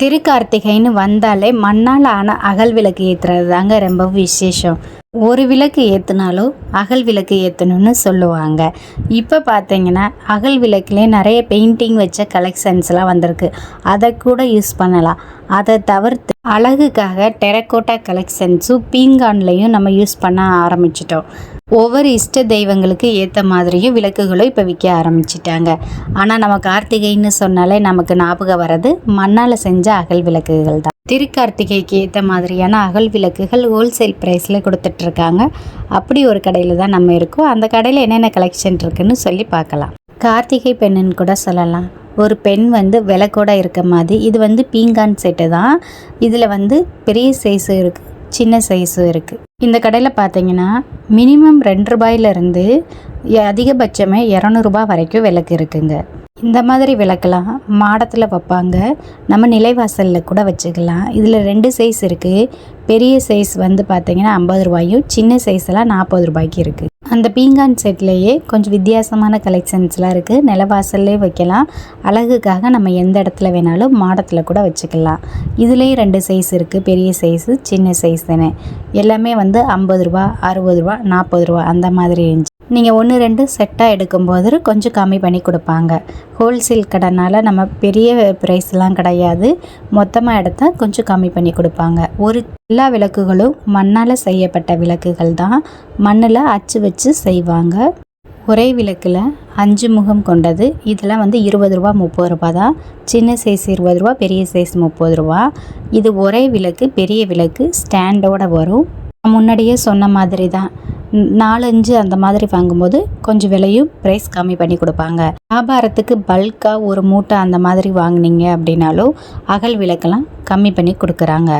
திருக்கார்த்திகைன்னு வந்தாலே மண்ணால் ஆன அகல் விளக்கு ஏற்றுறது தாங்க ரொம்ப விசேஷம். ஒரு விளக்கு ஏற்றுனாலும் அகல் விளக்கு ஏற்றணும்னு சொல்லுவாங்க. இப்போ பார்த்தீங்கன்னா அகல் விளக்குலேயே நிறைய பெயிண்டிங் வச்ச கலெக்ஷன்ஸ்லாம் வந்திருக்கு. அதை கூட யூஸ் பண்ணலாம். அதை தவிர்த்து அழகுக்காக டெரக்கோட்டா கலெக்ஷன்ஸும் பீங்கான்லேயும் நம்ம யூஸ் பண்ண ஆரம்பிச்சிட்டோம். ஒவ்வொரு இஷ்ட தெய்வங்களுக்கு ஏற்ற மாதிரியும் விளக்குகளும் இப்போ விற்க ஆரம்பிச்சிட்டாங்க. ஆனால் நம்ம கார்த்திகைன்னு சொன்னாலே நமக்கு ஞாபகம் வர்றது மண்ணால் செஞ்ச அகல் விளக்குகள் தான். திருக்கார்த்திகைக்கு ஏற்ற மாதிரியான அகல் விளக்குகள் ஹோல்சேல் ப்ரைஸில் கொடுத்துட்ருக்காங்க. அப்படி ஒரு கடையில் தான் நம்ம இருக்கோம். அந்த கடையில் என்னென்ன கலெக்ஷன் இருக்குதுன்னு சொல்லி பார்க்கலாம். கார்த்திகை பெண்ணுன்னு கூட சொல்லலாம். ஒரு பெண் வந்து விளக்கோட இருக்க மாதிரி இது வந்து பீங்கான் செட்டு தான். இதில் வந்து பெரிய சைஸும் இருக்குது சின்ன சைஸும் இருக்குது இந்த கடையில் பார்த்தீங்கன்னா மினிமம் ரெண்டு ரூபாயிலிருந்து அதிகபட்சமே இரநூறுபா வரைக்கும் விளக்கு இருக்குங்க. இந்த மாதிரி விளக்கெல்லாம் மாடத்தில் வைப்பாங்க. நம்ம நிலைவாசலில் கூட வச்சுக்கலாம். இதில் ரெண்டு சைஸ் இருக்குது பெரிய சைஸ் வந்து பார்த்தீங்கன்னா ஐம்பது ரூபாயும் சின்ன சைஸ்லாம் நாற்பது ரூபாய்க்கு இருக்குது அந்த பீங்கான் செட்லேயே கொஞ்சம் வித்தியாசமான கலெக்ஷன்ஸ்லாம் இருக்குது நிலவாசல்லே வைக்கலாம். அழகுக்காக நம்ம எந்த இடத்துல வேணாலும் மாடத்தில் கூட வச்சுக்கலாம். இதுலேயும் ரெண்டு சைஸ் இருக்குது பெரிய சைஸு சின்ன சைஸ் தானே. எல்லாமே வந்து ஐம்பது ரூபா அறுபது ரூபா நாற்பது ரூபா அந்த மாதிரி இருந்துச்சு நீங்கள் ஒன்று ரெண்டு செட்டாக எடுக்கும்போது கொஞ்சம் கம்மி பண்ணி கொடுப்பாங்க. ஹோல்சேல் கடைனால நம்ம பெரிய ப்ரைஸ்லாம் கிடையாது. மொத்தமாக எடுத்தால் கொஞ்சம் கம்மி பண்ணி கொடுப்பாங்க. ஒரு எல்லா விளக்குகளும் மண்ணால் செய்யப்பட்ட விளக்குகள் தான். மண்ணில் அச்சு வச்சு செய்வாங்க. ஒரே விளக்கில் அஞ்சு முகம் கொண்டது. இதெல்லாம் வந்து இருபது ரூபா முப்பது ரூபா தான். சின்ன சைஸ் இருபது ரூபா பெரிய சைஸ் முப்பது ரூபா. இது ஒரே விளக்கு பெரிய விளக்கு ஸ்டாண்டோட வரும். முன்னாடியே சொன்ன மாதிரி தான் நாலஞ்சு அந்த மாதிரி வாங்கும்போது கொஞ்சம் விலையும் ப்ரைஸ் கம்மி பண்ணி கொடுப்பாங்க. வியாபாரத்துக்கு பல்காக ஒரு மூட்டை அந்த மாதிரி வாங்கினீங்க அப்படின்னாலும் அகல் விளக்கெல்லாம் கம்மி பண்ணி கொடுக்குறாங்க.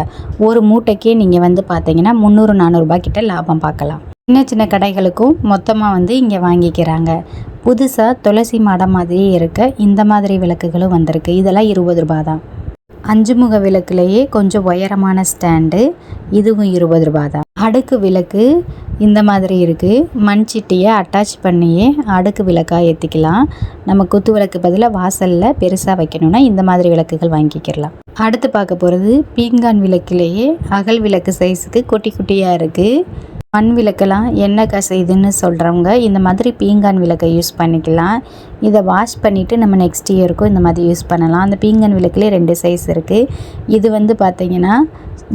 ஒரு மூட்டைக்கே நீங்கள் வந்து பார்த்தீங்கன்னா முந்நூறு நானூறுரூபா கிட்ட லாபம் பார்க்கலாம். சின்ன சின்ன கடைகளுக்கும் மொத்தமாக வந்து இங்கே வாங்கிக்கிறாங்க. புதுசாக துளசி மாடம் மாதிரியே இருக்க இந்த மாதிரி விளக்குகளும் வந்திருக்கு. இதெல்லாம் இருபது ரூபா தான். அஞ்சு முக விளக்குலேயே கொஞ்சம் உயரமான ஸ்டாண்டு இதுவும் இருபது ரூபா தான் அடுக்கு விளக்கு இந்த மாதிரி இருக்குது மண் சிட்டியை அட்டாச் பண்ணியே அடுக்கு விளக்காக ஏற்றிக்கலாம் நம்ம குத்து விளக்கு பதிலாக வாசலில் பெருசாக வைக்கணும்னா இந்த மாதிரி விளக்குகள் வாங்கிக்கிறலாம் அடுத்து பார்க்க போகிறது பீங்கான் விளக்குலேயே அகல் விளக்கு சைஸுக்கு குட்டி குட்டியாக இருக்குது மண் விளக்கெல்லாம் என்ன கசையுதுன்னு சொல்கிறவங்க இந்த மாதிரி பீங்கான் விளக்கை யூஸ் பண்ணிக்கலாம். இதை வாஷ் பண்ணிவிட்டு நம்ம நெக்ஸ்ட் இயருக்கும் இந்த மாதிரி யூஸ் பண்ணலாம். அந்த பீங்கான் விளக்குலேயே ரெண்டு சைஸ் இருக்குது இது வந்து பார்த்திங்கன்னா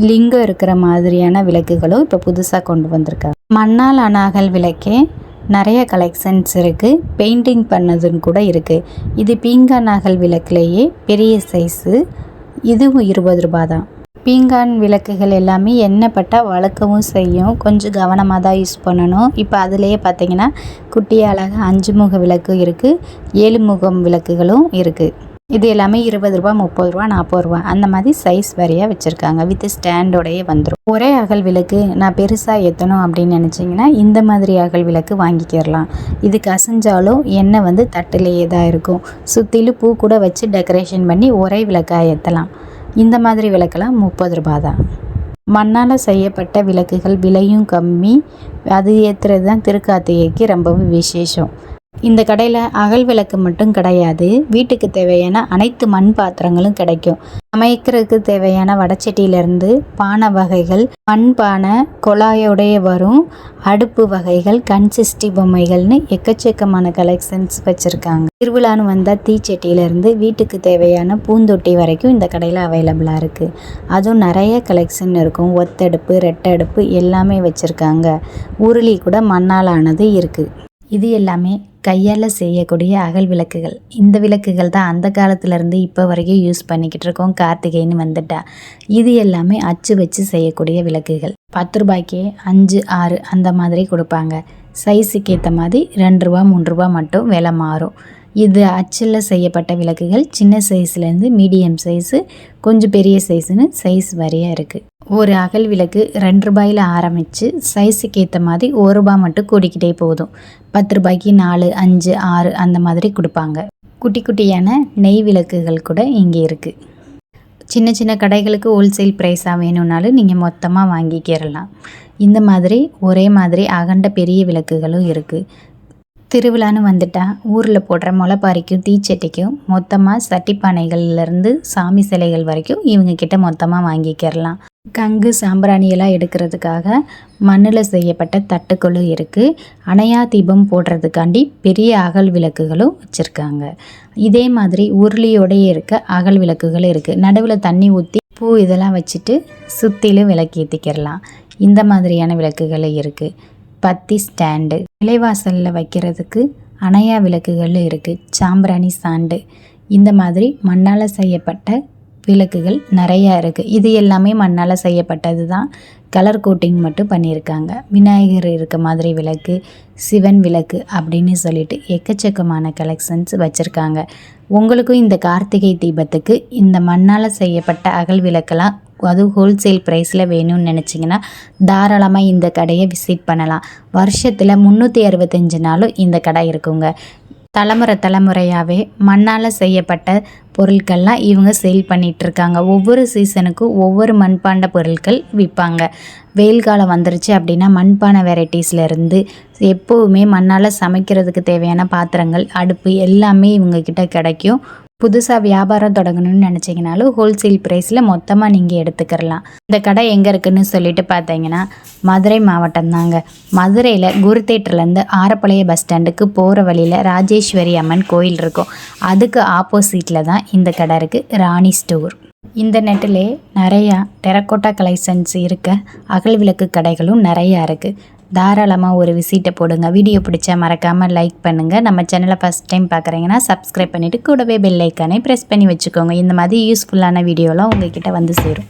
லிங்கம் இருக்கிற மாதிரியான விளக்குகளும் இப்போ புதுசாக கொண்டு வந்திருக்காங்க. மண்ணால் அனாகல் விளக்கே நிறைய கலெக்ஷன்ஸ் இருக்குது பெயிண்டிங் பண்ணதுன்னு கூட இருக்குது இது பீங்கான் அகல் விளக்குலேயே பெரிய சைஸு இதுவும் இருபது ரூபா தான். பீங்கான் விளக்குகள் எல்லாமே எண்ணெய் பட்டால் வளர்க்கவும் செய்யும். கொஞ்சம் கவனமாக தான் யூஸ் பண்ணணும். இப்போ அதுலேயே பார்த்தீங்கன்னா குட்டி அழகாக அஞ்சு முக விளக்கு இருக்குது ஏழு முகம் விளக்குகளும் இருக்குது இது எல்லாமே இருபது ரூபா முப்பது ரூபா நாற்பது ரூபா. அந்த மாதிரி சைஸ் வரையாக வச்சுருக்காங்க. வித் ஸ்டாண்டோடையே வந்துடும் ஒரே அகல் விளக்கு நான் பெருசாக ஏற்றணும் அப்படின்னு நினச்சிங்கன்னா இந்த மாதிரி அகல் விளக்கு வாங்கிக்கிறலாம் இது கசஞ்சாலும் எண்ணெய் வந்து தட்டிலேயே தான் இருக்கும். சுற்றிலும் பூ கூட வச்சு டெக்கரேஷன் பண்ணி ஒரே விளக்காக ஏற்றலாம் இந்த மாதிரி விளக்கெல்லாம் முப்பது ரூபா தான். மண்ணால் செய்யப்பட்ட விளக்குகள் விலையும் கம்மி. அது ஏற்றுறது தான் திருக்கார்த்திகைக்கு ரொம்பவும் விசேஷம். இந்த கடையில் அகல் விளக்கு மட்டும் கிடையாது. வீட்டுக்கு தேவையான அனைத்து மண் பாத்திரங்களும் கிடைக்கும். சமைக்கிறதுக்கு தேவையான வடச்சட்டியிலேருந்து பானை வகைகள் மண் பானை குழாயோடைய வரும். அடுப்பு வகைகள் கன்சிஸ்டி பொம்மைகள்னு எக்கச்சக்கமான கலெக்ஷன்ஸ் வச்சுருக்காங்க. திருவிழான்னு வந்தால் தீச்சட்டியிலேருந்து வீட்டுக்கு தேவையான பூந்தொட்டி வரைக்கும் இந்த கடையில் அவைலபிளாக இருக்குது அதுவும் நிறைய கலெக்ஷன் இருக்கும். ஒத்தடுப்பு ரெட்டடுப்பு எல்லாமே வச்சுருக்காங்க. உருளி கூட மண்ணால் ஆனது இருக்குது இது எல்லாமே கையால் செய்யக்கூடிய அகல் விளக்குகள். இந்த விளக்குகள் தான் அந்த காலத்துலேருந்து இப்போ வரைக்கும் யூஸ் பண்ணிக்கிட்டு இருக்கோம். கார்த்திகைன்னு வந்துட்டா. இது எல்லாமே அச்சு வச்சு செய்யக்கூடிய விளக்குகள். பத்து ரூபாய்க்கே அஞ்சு ஆறு அந்த மாதிரி கொடுப்பாங்க. சைஸுக்கு ஏற்ற மாதிரி ரெண்டு ரூபா மூன்று ரூபா மட்டும் விலை மாறும். இது அச்சில் செய்யப்பட்ட விளக்குகள். சின்ன சைஸ்லேருந்து மீடியம் சைஸு கொஞ்சம் பெரிய சைஸுன்னு சைஸ் வரையாக இருக்குது ஒரு அகல் விளக்கு ரெண்டு ரூபாயில் ஆரம்பித்து சைஸுக்கு ஏற்ற மாதிரி ஒரு ரூபாய் மட்டும் கூடிக்கிட்டே போதும். பத்து ரூபாய்க்கு நாலு அஞ்சு ஆறு அந்த மாதிரி கொடுப்பாங்க. குட்டி குட்டியான நெய் விளக்குகள் கூட இங்கே இருக்குது சின்ன சின்ன கடைகளுக்கு ஹோல்சேல் ப்ரைஸாக வேணும்னாலும் நீங்கள் மொத்தமாக வாங்கிக்கிறலாம் இந்த மாதிரி ஒரே மாதிரி அகண்ட பெரிய விளக்குகளும் இருக்குது திருவிழான்னு வந்துட்டால் ஊரில் போடுற முளைப்பாரிக்கும் தீச்சட்டிக்கும் மொத்தமாக சட்டிப்பானைகள்லேருந்து சாமி சிலைகள் வரைக்கும் இவங்க கிட்ட மொத்தமாக வாங்கிக்கிறலாம் கங்கு சாம்பிராணியெல்லாம் எடுக்கிறதுக்காக மண்ணில் செய்யப்பட்ட தட்டுக்களும் இருக்குது அணையா தீபம் போடுறதுக்காண்டி பெரிய அகல் விளக்குகளும் வச்சுருக்காங்க. இதே மாதிரி உருளியோடையே இருக்க அகல் விளக்குகளும் இருக்குது நடுவில் தண்ணி ஊற்றி பூ இதெல்லாம் வச்சுட்டு சுற்றிலும் விளக்கு ஏற்றிக்கிறலாம் இந்த மாதிரியான விளக்குகளும் இருக்குது பத்தி ஸ்டாண்டு. நிலைவாசலில் வைக்கிறதுக்கு அணையா விளக்குகளும் இருக்குது சாம்பிராணி சாண்டு. இந்த மாதிரி மண்ணால் செய்யப்பட்ட விளக்குகள் நிறையா இருக்குது இது எல்லாமே மண்ணால் செய்யப்பட்டது தான் கலர் கோட்டிங் மட்டும் பண்ணியிருக்காங்க. விநாயகர் இருக்க மாதிரி விளக்கு சிவன் விளக்கு அப்படின்னு சொல்லிட்டு எக்கச்சக்கமான கலெக்ஷன்ஸ் வச்சுருக்காங்க. உங்களுக்கும் இந்த கார்த்திகை தீபத்துக்கு இந்த மண்ணால் செய்யப்பட்ட அகல் விளக்கெல்லாம் அதுவும் ஹோல்சேல் ப்ரைஸில் வேணும்னு நினச்சிங்கன்னா தாராளமாக இந்த கடையை விசிட் பண்ணலாம். வருஷத்தில் முந்நூற்றி அறுபத்தஞ்சு நாளும் இந்த கடை இருக்குங்க. தலைமுறை தலைமுறையாகவே மண்ணால் செய்யப்பட்ட பொருட்கள்லாம் இவங்க சேல் பண்ணிகிட்ருக்காங்க ஒவ்வொரு சீசனுக்கும் ஒவ்வொரு மண்பாண்ட பொருட்கள் விற்பாங்க வெயில் காலம் வந்துருச்சு அப்படின்னா மண்பானை வெரைட்டிஸ்லேருந்து எப்போவுமே மண்ணால் சமைக்கிறதுக்கு தேவையான பாத்திரங்கள் அடுப்பு எல்லாமே இவங்கக்கிட்ட கிடைக்கும். புதுசாக வியாபாரம் தொடங்கணும்னு நினச்சிங்கனாலும் ஹோல்சேல் ப்ரைஸில் மொத்தமாக நீங்கள் எடுத்துக்கிறலாம். இந்த கடை எங்கே இருக்குதுன்னு சொல்லிட்டு பார்த்தீங்கன்னா மதுரை மாவட்டம் தாங்க மதுரையில் குரு தேட்டர்லேருந்து ஆரப்பாளைய பஸ் ஸ்டாண்டுக்கு போகிற வழியில் ராஜேஸ்வரி அம்மன் கோயில் இருக்கும். அதுக்கு ஆப்போசிட்டில் தான் இந்த கடை இருக்குது ராணி ஸ்டோர் இந்த நெட்டிலே நிறையா டெரக்கோட்டா கலெக்ஷன்ஸ் இருக்க அகல் விளக்கு கடைகளும் நிறையா இருக்குது தாராளமாக ஒரு விசிட்டை போடுங்க. வீடியோ பிடிச்சா மறக்காமல் லைக் பண்ணுங்கள் நம்ம சேனலை ஃபஸ்ட் டைம் பார்க்குறீங்கன்னா சப்ஸ்கிரைப் பண்ணிவிட்டு கூடவே பெல் ஐக்கானே ப்ரெஸ் பண்ணி வச்சுக்கோங்க. இந்த மாதிரி யூஸ்ஃபுல்லான வீடியோலாம் உங்ககிட்ட வந்து சேரும்.